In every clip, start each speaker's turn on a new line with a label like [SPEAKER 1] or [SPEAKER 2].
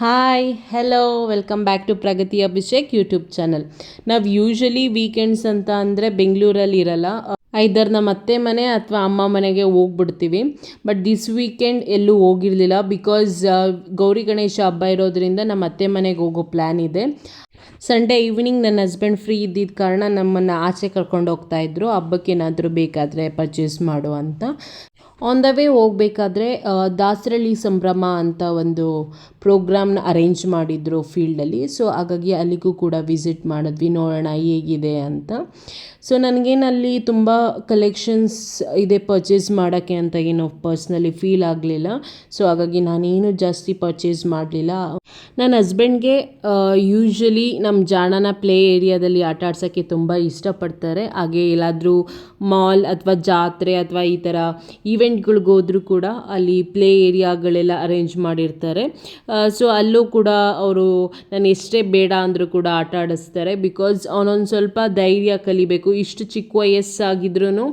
[SPEAKER 1] Hi hello welcome back to Pragati Abhishek YouTube channel ನಾವು usually weekends ಅಂತ ಅಂದರೆ ಬೆಂಗಳೂರಲ್ಲಿ ಇರಲ್ಲ. ಐದರ್ ನಮ್ಮ ಅತ್ತೆ ಮನೆ ಅಥವಾ ಅಮ್ಮ ಮನೆಗೆ ಹೋಗ್ಬಿಡ್ತೀವಿ. ಬಟ್ ದಿಸ್ ವೀಕೆಂಡ್ ಎಲ್ಲೂ ಹೋಗಿರಲಿಲ್ಲ ಬಿಕಾಸ್ ಗೌರಿ ಗಣೇಶ ಹಬ್ಬ ಇರೋದ್ರಿಂದ ನಮ್ಮ ಅತ್ತೆ ಮನೆಗೆ ಹೋಗೋ ಪ್ಲ್ಯಾನ್ ಇದೆ. ಸಂಡೇ ಈವ್ನಿಂಗ್ ನನ್ನ ಹಸ್ಬೆಂಡ್ ಫ್ರೀ ಇದ್ದಿದ್ದ ಕಾರಣ ನಮ್ಮನ್ನು ಆಚೆ ಕರ್ಕೊಂಡು ಹೋಗ್ತಾ ಹಬ್ಬಕ್ಕೇನಾದರೂ ಹಬ್ಬಕ್ಕೆ ಏನಾದರೂ ಬೇಕಾದರೆ ಪರ್ಚೇಸ್ ಮಾಡು ಅಂತ. ಆನ್ ದ ವೇ ಹೋಗಬೇಕಾದ್ರೆ ದಾಸರಳ್ಳಿ ಸಂಭ್ರಮ ಅಂತ ಒಂದು ಪ್ರೋಗ್ರಾಮ್ನ ಅರೇಂಜ್ ಮಾಡಿದ್ರು ಫೀಲ್ಡಲ್ಲಿ ಸೊ ಹಾಗಾಗಿ ಅಲ್ಲಿಗೂ ಕೂಡ ವಿಸಿಟ್ ಮಾಡಿದ್ವಿ. ನೋಡೋಣ ಹೇಗಿದೆ ಅಂತ. ಸೊ ನನಗೇನಲ್ಲಿ ತುಂಬ ಕಲೆಕ್ಷನ್ಸ್ ಇದೆ ಪರ್ಚೇಸ್ ಮಾಡೋಕ್ಕೆ ಅಂತ ಏನು ಪರ್ಸ್ನಲಿ ಫೀಲ್ ಆಗಲಿಲ್ಲ. ಸೊ ಹಾಗಾಗಿ ನಾನೇನು ಜಾಸ್ತಿ ಪರ್ಚೇಸ್ ಮಾಡಲಿಲ್ಲ. ನನ್ನ ಹಸ್ಬೆಂಡ್ಗೆ ಯೂಶ್ವಲಿ ನಮ್ಮ ಜಾಣನ ಪ್ಲೇ ಏರಿಯಾದಲ್ಲಿ ಆಟ ಆಡ್ಸೋಕ್ಕೆ ತುಂಬ ಇಷ್ಟಪಡ್ತಾರೆ. ಹಾಗೆ ಎಲ್ಲಾದರೂ ಮಾಲ್ ಅಥವಾ ಜಾತ್ರೆ ಅಥವಾ ಈ ಥರ ಈವೆಂಟ್ಗಳಿಗೆ ಹೋದರೂ ಕೂಡ ಅಲ್ಲಿ ಪ್ಲೇ ಏರಿಯಾಗಳೆಲ್ಲ ಅರೇಂಜ್ ಮಾಡಿರ್ತಾರೆ. ಸೊ ಅಲ್ಲೂ ಕೂಡ ಅವರು ನಾನು ಎಷ್ಟೇ ಬೇಡ ಅಂದರೂ ಕೂಡ ಆಟ ಆಡಿಸ್ತಾರೆ. ಬಿಕಾಸ್ ಅವನೊಂದು ಸ್ವಲ್ಪ ಧೈರ್ಯ ಕಲಿಬೇಕು. ಇಷ್ಟು ಚಿಕ್ಕ ವಯಸ್ಸಾಗಿದ್ರೂ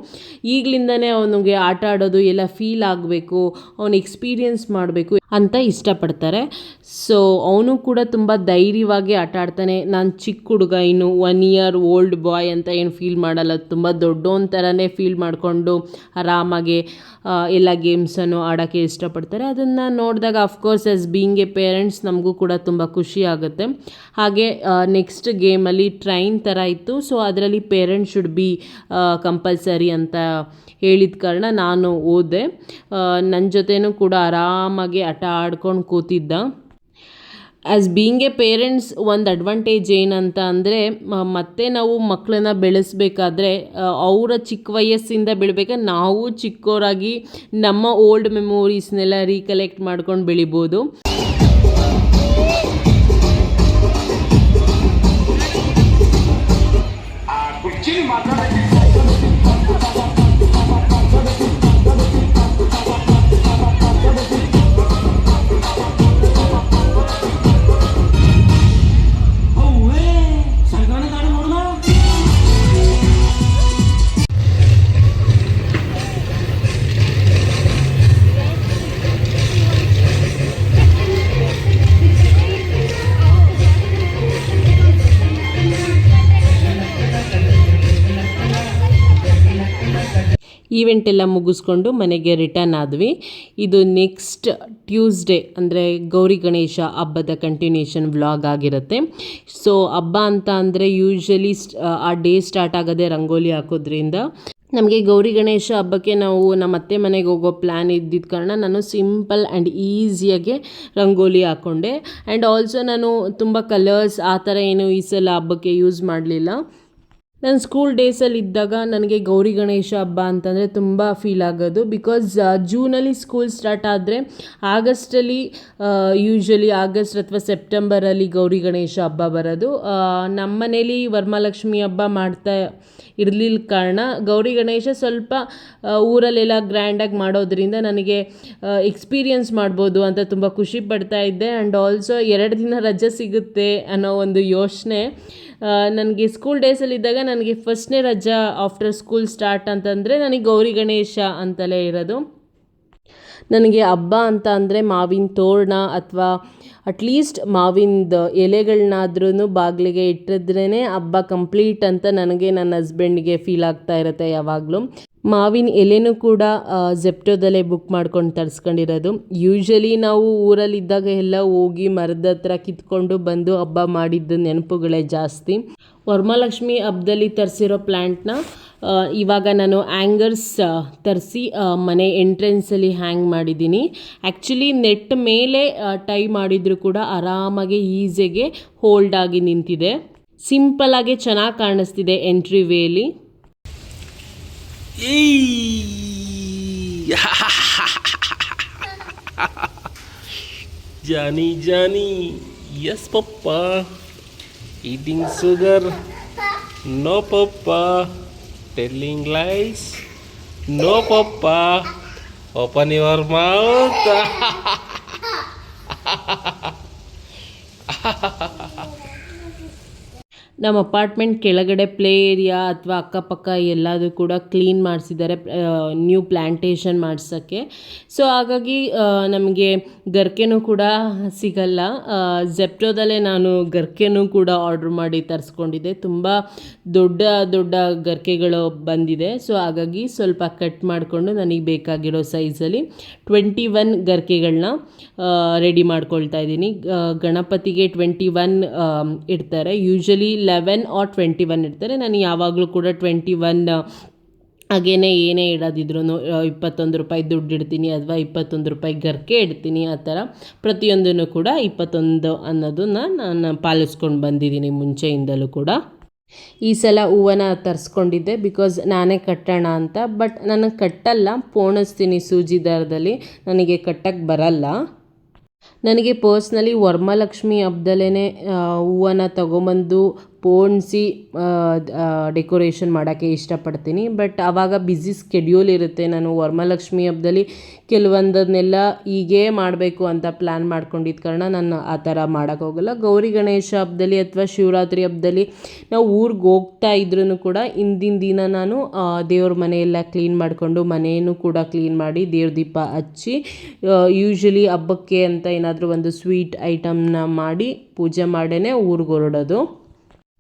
[SPEAKER 1] ಈಗಲಿಂದನೇ ಅವನಿಗೆ ಆಟ ಆಡೋದು ಎಲ್ಲ ಫೀಲ್ ಆಗಬೇಕು ಅವನು ಎಕ್ಸ್ಪೀರಿಯನ್ಸ್ ಮಾಡಬೇಕು. ಅಂತ ಇಷ್ಟಪಡ್ತಾರೆ. ಸೊ ಅವನು ಕೂಡ ತುಂಬ ಧೈರ್ಯವಾಗಿ ಆಟ ಆಡ್ತಾನೆ. ನಾನು ಚಿಕ್ಕ ಹುಡುಗ, ಇನ್ನು ಒನ್ ಇಯರ್ ಓಲ್ಡ್ ಬಾಯ್ ಅಂತ ಏನು ಫೀಲ್ ಮಾಡಲ್ಲ. ತುಂಬ ದೊಡ್ಡವನ ಥರನೇ ಫೀಲ್ ಮಾಡಿಕೊಂಡು ಆರಾಮಾಗಿ ಎಲ್ಲ ಗೇಮ್ಸನ್ನು ಆಡೋಕ್ಕೆ ಇಷ್ಟಪಡ್ತಾರೆ. ಅದನ್ನು ನೋಡಿದಾಗ of course as being a parents ನಮಗೂ ಕೂಡ ತುಂಬ ಖುಷಿ ಆಗುತ್ತೆ. ಹಾಗೆ ನೆಕ್ಸ್ಟ್ ಗೇಮಲ್ಲಿ ಟ್ರೈನ್ ಥರ ಇತ್ತು. ಸೊ ಅದರಲ್ಲಿ ಪೇರೆಂಟ್ಸ್ ಶುಡ್ ಬಿ ಕಂಪಲ್ಸರಿ ಅಂತ ಹೇಳಿದ ಕಾರಣ ನಾನು ಓದೆ ನನ್ನ ಜೊತೆನೂ ಕೂಡ ಆರಾಮಾಗಿ ಆಟ ಆಡ್ಕೊಂಡು ಕೂತಿದ್ದ. ಆ್ಯಸ್ ಬೀಯಿಂಗ್ ಎ ಪೇರೆಂಟ್ಸ್ ಒಂದು ಅಡ್ವಾಂಟೇಜ್ ಏನಂತ ಅಂದರೆ ಮತ್ತೆ ನಾವು ಮಕ್ಕಳನ್ನ ಬೆಳೆಸಬೇಕಾದ್ರೆ ಅವರ ಚಿಕ್ಕ ವಯಸ್ಸಿಂದ ಬೆಳಿಬೇಕಾದ್ರೆ ನಾವು ಚಿಕ್ಕವರಾಗಿ ನಮ್ಮ ಓಲ್ಡ್ ಮೆಮೊರೀಸ್ನೆಲ್ಲ ರೀಕಲೆಕ್ಟ್ ಮಾಡ್ಕೊಂಡು ಬೆಳಿಬೋದು.
[SPEAKER 2] ಅವ್ವೇ
[SPEAKER 1] ಈವೆಂಟ್ ಎಲ್ಲ ಮುಗಿಸ್ಕೊಂಡು ಮನೆಗೆ ರಿಟರ್ನ್ ಆದ್ವಿ. ಇದು ನೆಕ್ಸ್ಟ್ ಟ್ಯೂಸ್ಡೇ ಅಂದರೆ ಗೌರಿ ಗಣೇಶ ಹಬ್ಬದ ಕಂಟಿನ್ಯೂಷನ್ ವ್ಲಾಗ್ ಆಗಿರುತ್ತೆ. ಸೊ ಹಬ್ಬ ಅಂತ ಅಂದರೆ ಯೂಶ್ವಲಿ ಆ ಡೇ ಸ್ಟಾರ್ಟ್ ಆಗೋದೇ ರಂಗೋಲಿ ಹಾಕೋದ್ರಿಂದ ನಮಗೆ ಗೌರಿ ಗಣೇಶ ಹಬ್ಬಕ್ಕೆ ನಾವು ನಮ್ಮ ಅತ್ತೆ ಮನೆಗೆ ಹೋಗೋ ಪ್ಲ್ಯಾನ್ ಇದ್ದಿದ್ದ ಕಾರಣ ನಾನು ಸಿಂಪಲ್ ಆ್ಯಂಡ್ ಈಸಿಯಾಗೆ ರಂಗೋಲಿ ಹಾಕ್ಕೊಂಡೆ ಆ್ಯಂಡ್ ಆಲ್ಸೋ ನಾನು ತುಂಬ ಕಲರ್ಸ್ ಆ ಥರ ಏನು ಈ ಸಲ ಹಬ್ಬಕ್ಕೆ ಯೂಸ್ ಮಾಡಲಿಲ್ಲ. ನಾನು ಸ್ಕೂಲ್ ಡೇಸಲ್ಲಿ ಇದ್ದಾಗ ನನಗೆ ಗೌರಿ ಗಣೇಶ ಹಬ್ಬ ಅಂತಂದರೆ ತುಂಬ ಫೀಲ್ ಆಗೋದು. ಬಿಕಾಸ್ ಜೂನಲ್ಲಿ ಸ್ಕೂಲ್ ಸ್ಟಾರ್ಟ್ ಆದರೆ ಆಗಸ್ಟಲ್ಲಿ ಯೂಶ್ವಲಿ ಆಗಸ್ಟ್ ಅಥವಾ ಸೆಪ್ಟೆಂಬರಲ್ಲಿ ಗೌರಿ ಗಣೇಶ ಹಬ್ಬ ಬರೋದು. ನಮ್ಮ ಮನೇಲಿ ವರಮಹಾಲಕ್ಷ್ಮಿ ಹಬ್ಬ ಮಾಡ್ತಾ ಇರಲಿಲ್ಲ ಕಾರಣ. ಗೌರಿ ಗಣೇಶ ಸ್ವಲ್ಪ ಊರಲ್ಲೆಲ್ಲ ಗ್ರ್ಯಾಂಡಾಗಿ ಮಾಡೋದ್ರಿಂದ ನನಗೆ ಎಕ್ಸ್ಪೀರಿಯನ್ಸ್ ಮಾಡ್ಬೋದು ಅಂತ ತುಂಬ ಖುಷಿ ಪಡ್ತಾ ಇದ್ದೆ. ಆ್ಯಂಡ್ ಆಲ್ಸೋ ಎರಡು ದಿನ ರಜೆ ಸಿಗುತ್ತೆ ಅನ್ನೋ ಒಂದು ಯೋಚನೆ. ನನಗೆ ಸ್ಕೂಲ್ ಡೇಸಲ್ಲಿದ್ದಾಗ ನನಗೆ ಫಸ್ಟ್ನೇ ರಜಾ ಆಫ್ಟರ್ ಸ್ಕೂಲ್ ಸ್ಟಾರ್ಟ್ ಅಂತಂದರೆ ನನಗೆ ಗೌರಿ ಗಣೇಶ ಅಂತಲೇ ಇರೋದು. ನನಗೆ ಹಬ್ಬ ಅಂತ ಅಂದರೆ ಮಾವಿನ ತೋರಣ ಅಥವಾ ಅಟ್ಲೀಸ್ಟ್ ಮಾವಿನದ ಎಲೆಗಳನ್ನಾದ್ರೂ ಬಾಗಿಲಿಗೆ ಇಟ್ಟಿದ್ರೇ ಹಬ್ಬ ಕಂಪ್ಲೀಟ್ ಅಂತ ನನಗೆ ನನ್ನ ಹಸ್ಬೆಂಡ್ಗೆ ಫೀಲ್ ಆಗ್ತಾ ಇರುತ್ತೆ ಯಾವಾಗಲೂ. ಮಾವಿನ ಎಲೆನೂ ಕೂಡ ಜೆಪ್ಟೋದಲ್ಲೇ ಬುಕ್ ಮಾಡ್ಕೊಂಡು ತರಿಸ್ಕೊಂಡಿರೋದು. ಯೂಶ್ವಲಿ ನಾವು ಊರಲ್ಲಿದ್ದಾಗ ಎಲ್ಲ ಹೋಗಿ ಮರದ ಹತ್ರ ಕಿತ್ಕೊಂಡು ಬಂದು ಹಬ್ಬ ಮಾಡಿದ್ದ ನೆನಪುಗಳೇ ಜಾಸ್ತಿ. ವರಮಹಾಲಕ್ಷ್ಮಿ ಹಬ್ಬದಲ್ಲಿ ತರಿಸಿರೋ ಪ್ಲ್ಯಾಂಟ್ನ ಇವಾಗ ನಾನು ಆ್ಯಂಗರ್ಸ್ ತರಿಸಿ ಮನೆ ಎಂಟ್ರೆನ್ಸಲ್ಲಿ ಹ್ಯಾಂಗ್ ಮಾಡಿದ್ದೀನಿ. ಆ್ಯಕ್ಚುಲಿ ನೆಟ್ ಮೇಲೆ ಟೈ ಮಾಡಿದರೂ ಕೂಡ ಆರಾಮಾಗಿ ಈಸಿಯಾಗೆ ಹೋಲ್ಡ್ ಆಗಿ ನಿಂತಿದೆ. ಸಿಂಪಲಾಗಿ ಚೆನ್ನಾಗಿ ಕಾಣಿಸ್ತಿದೆ entry ವೇಲಿ
[SPEAKER 3] Johnny Johnny. Yes papa. Eating sugar no Papa. Telling lies, no, Papa. Open your mouth.
[SPEAKER 1] ನಮ್ಮ ಅಪಾರ್ಟ್ಮೆಂಟ್ ಕೆಳಗಡೆ ಪ್ಲೇ ಏರಿಯಾ ಅಥವಾ ಅಕ್ಕಪಕ್ಕ ಎಲ್ಲದೂ ಕೂಡ ಕ್ಲೀನ್ ಮಾಡಿಸಿದ್ದಾರೆ ನ್ಯೂ ಪ್ಲ್ಯಾಂಟೇಷನ್ ಮಾಡ್ಸೋಕ್ಕೆ. ಸೊ ಹಾಗಾಗಿ ನಮಗೆ ಗರ್ಕೆನೂ ಕೂಡ ಸಿಗಲ್ಲ. ಜೆಪ್ಟೋದಲ್ಲೇ ನಾನು ಗರ್ಕೆನೂ ಕೂಡ ಆರ್ಡ್ರ್ ಮಾಡಿ ತರಿಸ್ಕೊಂಡಿದ್ದೆ. ತುಂಬ ದೊಡ್ಡ ದೊಡ್ಡ ಗರ್ಕೆಗಳು ಬಂದಿದೆ. ಸೊ ಹಾಗಾಗಿ ಸ್ವಲ್ಪ ಕಟ್ ಮಾಡಿಕೊಂಡು ನನಗೆ ಬೇಕಾಗಿರೋ ಸೈಜಲ್ಲಿ ಟ್ವೆಂಟಿ ಒನ್ ಗರ್ಕೆಗಳನ್ನ ರೆಡಿ ಮಾಡ್ಕೊಳ್ತಾ ಇದ್ದೀನಿ. ಗಣಪತಿಗೆ ಟ್ವೆಂಟಿ ಒನ್ ಇಡ್ತಾರೆ. Usually eleven or twenty one ಇಡ್ತಾರೆ ನಾನು ಯಾವಾಗಲೂ ಕೂಡ ಟ್ವೆಂಟಿ ಒನ್ ಹಾಗೇನೆ ಏನೇ ಇಡೋದಿದ್ರು ಇಪ್ಪತ್ತೊಂದು ರೂಪಾಯಿ ದುಡ್ಡು ಇಡ್ತೀನಿ ಅಥವಾ ಇಪ್ಪತ್ತೊಂದು ರೂಪಾಯಿ ಗರ್ಕೆ ಇಡ್ತೀನಿ, ಆ ಥರ ಪ್ರತಿಯೊಂದನ್ನು ಕೂಡ ಇಪ್ಪತ್ತೊಂದು ಅನ್ನೋದನ್ನ ನಾನು ಪಾಲಿಸ್ಕೊಂಡು ಬಂದಿದ್ದೀನಿ ಮುಂಚೆಯಿಂದಲೂ ಕೂಡ. ಈ ಸಲ ಹೂವನ್ನ ತರಿಸ್ಕೊಂಡಿದ್ದೆ ಬಿಕಾಸ್ ನಾನೇ ಕಟ್ಟೋಣ ಅಂತ ಬಟ್ ನನಗೆ ಕಟ್ಟಲ್ಲ. ಪೋಣಿಸ್ತೀನಿ ಸೂಜಿ ದಾರದಲ್ಲಿ. ನನಗೆ ಕಟ್ಟಕ್ಕೆ ಬರಲ್ಲ. ನನಗೆ ಪರ್ಸ್ನಲಿ ವರಮಹಾಲಕ್ಷ್ಮಿ ಹಬ್ಬದಲ್ಲೇ ಹೂವನ್ನ ತಗೊಂಬಂದು ಪೋಣಿಸಿ ಡೆಕೋರೇಷನ್ ಮಾಡೋಕ್ಕೆ ಇಷ್ಟಪಡ್ತೀನಿ. ಬಟ್ ಆವಾಗ ಬ್ಯುಸಿ ಸ್ಕೆಡ್ಯೂಲ್ ಇರುತ್ತೆ. ನಾನು ವರಮಹಾಲಕ್ಷ್ಮಿ ಹಬ್ಬದಲ್ಲಿ ಕೆಲವೊಂದನ್ನೆಲ್ಲ ಹೀಗೆ ಮಾಡಬೇಕು ಅಂತ ಪ್ಲ್ಯಾನ್ ಮಾಡ್ಕೊಂಡಿದ್ದ ಕಾರಣ ನಾನು ಆ ಥರ ಮಾಡೋಕ್ಕೆ ಹೋಗಲ್ಲ. ಗೌರಿ ಗಣೇಶ ಹಬ್ಬದಲ್ಲಿ ಅಥವಾ ಶಿವರಾತ್ರಿ ಹಬ್ಬದಲ್ಲಿ ನಾವು ಊರಿಗೆ ಹೋಗ್ತಾ ಇದ್ರೂ ಕೂಡ ಹಿಂದಿನ ದಿನ ನಾನು ದೇವ್ರ ಮನೆಯೆಲ್ಲ ಕ್ಲೀನ್ ಮಾಡಿಕೊಂಡು ಮನೆಯನ್ನು ಕೂಡ ಕ್ಲೀನ್ ಮಾಡಿ ದೇವ್ರ ದೀಪ ಹಚ್ಚಿ ಯೂಶ್ವಲಿ ಹಬ್ಬಕ್ಕೆ ಅಂತ ಏನಾದರೂ ಒಂದು ಸ್ವೀಟ್ ಐಟಮ್ನ ಮಾಡಿ ಪೂಜೆ ಮಾಡೇ ಊರಿಗೆ ಹೊರಡೋದು.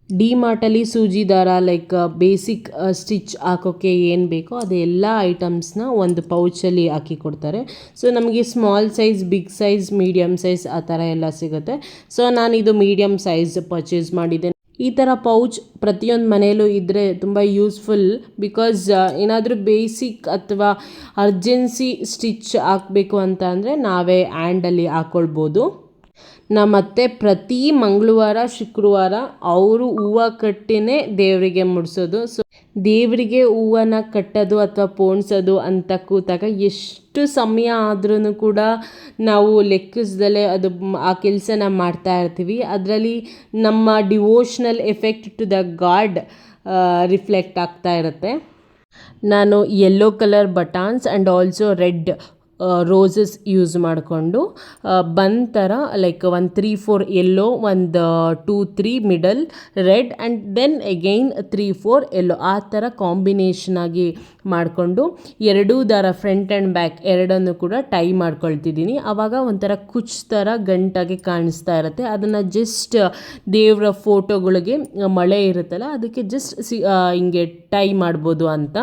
[SPEAKER 1] ಡಿ ಮಾರ್ಟಲ್ಲಿ ಸೂಜಿ ದಾರ ಲೈಕ್ ಬೇಸಿಕ್ ಸ್ಟಿಚ್ ಹಾಕೋಕ್ಕೆ ಏನು ಬೇಕೋ ಅದೆಲ್ಲ ಐಟಮ್ಸ್ನ ಒಂದು ಪೌಚಲ್ಲಿ ಹಾಕಿ ಕೊಡ್ತಾರೆ. ಸೊ ನಮಗೆ small size big size medium size ಆ ಥರ ಎಲ್ಲ ಸಿಗುತ್ತೆ. ಸೊ ನಾನಿದು ಮೀಡಿಯಮ್ ಸೈಜ್ ಪರ್ಚೇಸ್ ಮಾಡಿದ್ದೆ ಈ ಥರ ಪೌಚ್ ಪ್ರತಿಯೊಂದು ಮನೆಯಲ್ಲೂ ಇದ್ದರೆ ತುಂಬ ಯೂಸ್ಫುಲ್ ಬಿಕಾಸ್ ಏನಾದರೂ ಬೇಸಿಕ್ ಅಥವಾ ಅರ್ಜೆನ್ಸಿ ಸ್ಟಿಚ್ ಹಾಕಬೇಕು ಅಂತ ಅಂದರೆ ನಾವೇ ಹ್ಯಾಂಡಲ್ಲಿ ಹಾಕ್ಕೊಳ್ಬೋದು ನಮ್ಮತ್ತೆ ಪ್ರತಿ ಮಂಗಳವಾರ, ಶುಕ್ರವಾರ ಅವರು ಹೂವು ಕಟ್ಟಿನೇ ದೇವರಿಗೆ ಮುಡಿಸೋದು. ಸೊ ದೇವರಿಗೆ ಹೂವನ್ನ ಕಟ್ಟೋದು ಅಥವಾ ಪೋಣಿಸೋದು ಅಂತ ಕೂತಾಗ ಎಷ್ಟು ಸಮಯ ಆದ್ರೂ ಕೂಡ ನಾವು ಲೆಕ್ಕಿಸ್ದಲೇ ಅದು ಆ ಕೆಲಸನ ಮಾಡ್ತಾ ಇರ್ತೀವಿ. ಅದರಲ್ಲಿ ನಮ್ಮ devotional effect to the god reflect ಆಗ್ತಾ ಇರುತ್ತೆ. ನಾನು yellow colour buttons and also red roses use ಮಾಡಿಕೊಂಡು ಬನ್ ಥರ ಲೈಕ್ ಒಂದು ತ್ರೀ ಫೋರ್ ಎಲ್ಲೋ ಒಂದು two three middle red and then again three four ಎಲ್ಲೋ ಆ ಥರ ಕಾಂಬಿನೇಷನ್ ಆಗಿ ಮಾಡಿಕೊಂಡು, ಎರಡೂ ದಾರ ಫ್ರಂಟ್ ಆ್ಯಂಡ್ ಬ್ಯಾಕ್ ಎರಡನ್ನು ಕೂಡ ಟೈ ಮಾಡ್ಕೊಳ್ತಿದ್ದೀನಿ. ಆವಾಗ ಒಂಥರ ಕುಚ್ ಥರ ಗಂಟಾಗಿ ಕಾಣಿಸ್ತಾ ಇರುತ್ತೆ. ಅದನ್ನು ಜಸ್ಟ್ ದೇವರ ಫೋಟೋಗಳಿಗೆ ಮಳೆ ಇರುತ್ತಲ್ಲ, ಅದಕ್ಕೆ ಜಸ್ಟ್ ಸಿ ಹಿಂಗೆ ಟೈ ಮಾಡ್ಬೋದು ಅಂತ.